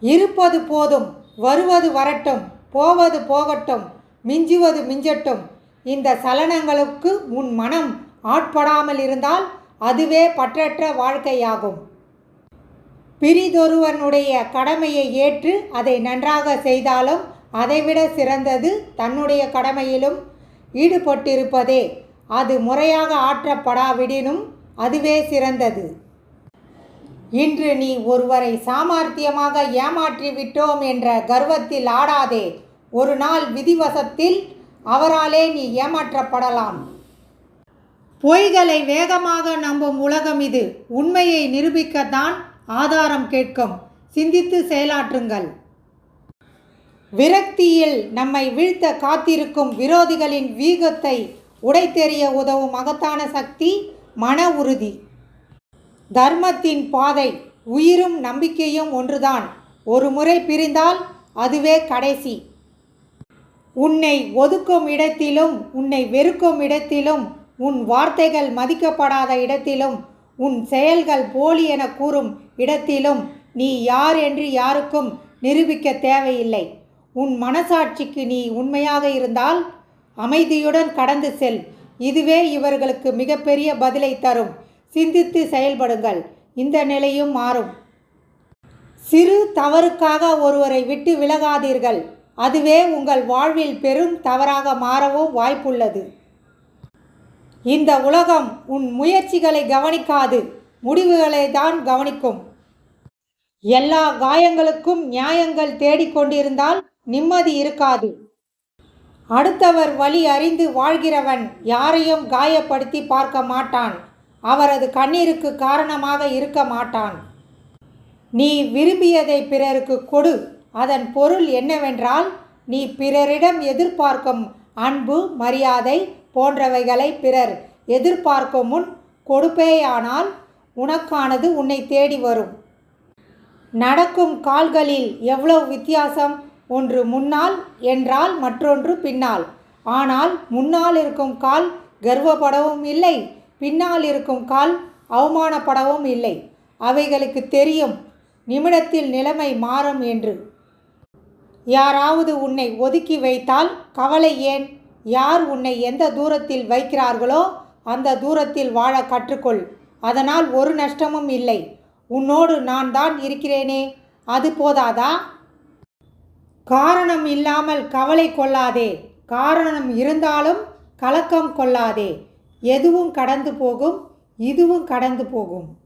இருப்பது போதும் வருவது வரட்டும் போவது போகட்டும் மிஞ்சுவது மிஞ்சட்டும். இந்த சலனங்களுக்கு உன் மனம் ஆட்படாமல் இருந்தால் அதுவே பற்றற்ற வாழ்க்கையாகும். பிரிதொருவனுடைய கடமையை ஏற்று அதை நன்றாக செய்தாலும் அதைவிட சிறந்தது தன்னுடைய கடமையிலும் ஈடுபட்டிருப்பதே. அது முறையாக ஆற்றப்படாவிடினும் அதுவே சிறந்தது. இன்று நீ ஒருவரை சாமர்த்தியமாக ஏமாற்றி விட்டோம் என்ற கர்வத்தில் ஆடாதே. ஒரு நாள் விதிவசத்தில் அவராலே நீ ஏமாற்றப்படலாம். பொய்களை வேகமாக நம்பும் உலகம் இது. உண்மையை நிரூபிக்கத்தான் ஆதாரம் கேட்கும். சிந்தித்து செயலாற்றுங்கள். விரக்தியில் நம்மை வீழ்த்த காத்திருக்கும் விரோதிகளின் வீகத்தை உடைத்தெறிய உதவும் மகத்தான சக்தி மன உறுதி. தர்மத்தின் பாதை உயிரும் நம்பிக்கையும் ஒன்றுதான். ஒரு முறை பிரிந்தால் அதுவே கடைசி. உன்னை ஒதுக்கும் இடத்திலும் உன்னை வெறுக்கும் இடத்திலும் உன் வார்த்தைகள் மதிக்கப்படாத இடத்திலும் உன் செயல்கள் போலி என கூறும் இடத்திலும் நீ யார் என்று யாருக்கும் நிரூபிக்க தேவையில்லை. உன் மனசாட்சிக்கு நீ உண்மையாக இருந்தால் அமைதியுடன் கடந்து செல். இதுவே இவர்களுக்கு மிகப்பெரிய பதிலை தரும். சிந்தித்து செயல்படுங்கள். இந்த நிலையும் மாறும். சிறு தவறுக்காக ஒருவரை விட்டு விலகாதீர்கள். அதுவே உங்கள் வாழ்வில் பெரும் தவறாக மாறவும் வாய்ப்புள்ளது. இந்த உலகம் உன் முயற்சிகளை கவனிக்காது. முடிவுகளை தான் கவனிக்கும். எல்லா காயங்களுக்கும் நியாயங்கள் தேடிக்கொண்டிருந்தால் நிம்மதி இருக்காது. அடுத்தவர் வழி அறிந்து வாழ்கிறவன் யாரையும் காயப்படுத்தி பார்க்க மாட்டான். அவரது கண்ணீருக்கு காரணமாக இருக்க மாட்டான். நீ விரும்பியதை பிறருக்கு கொடு. அதன் பொருள் என்னவென்றால் நீ பிறரிடம் எதிர்பார்க்கும் அன்பு மரியாதை போன்றவைகளை பிறர் எதிர்பார்க்கும் முன் கொடுப்பேயானால் உனக்கானது உன்னை தேடி வரும். நடக்கும் கால்களில் எவ்வளவு வித்தியாசம்? ஒன்று முன்னால் என்றால் மற்றொன்று பின்னால். ஆனால் முன்னால் இருக்கும் கால் கர்வப்படவும் இல்லை பின்னால் இருக்கும் கால் அவமானப்படவும் இல்லை. அவைகளுக்கு தெரியும் நிமிடத்தில் நிலைமை மாறும் என்று. யாராவது உன்னை ஒதுக்கி வைத்தால் கவலை ஏன்? யார் உன்னை எந்த தூரத்தில் வைக்கிறார்களோ அந்த தூரத்தில் வாழ கற்றுக்கொள். அதனால் ஒரு நஷ்டமும் இல்லை. உன்னோடு நான் தான் இருக்கிறேனே. அது போதாதா? காரணம் இல்லாமல் கவலை கொள்ளாதே. காரணம் இருந்தாலும் கலக்கம் கொள்ளாதே. எதுவும் கடந்து போகும் இதுவும் கடந்து போகும்.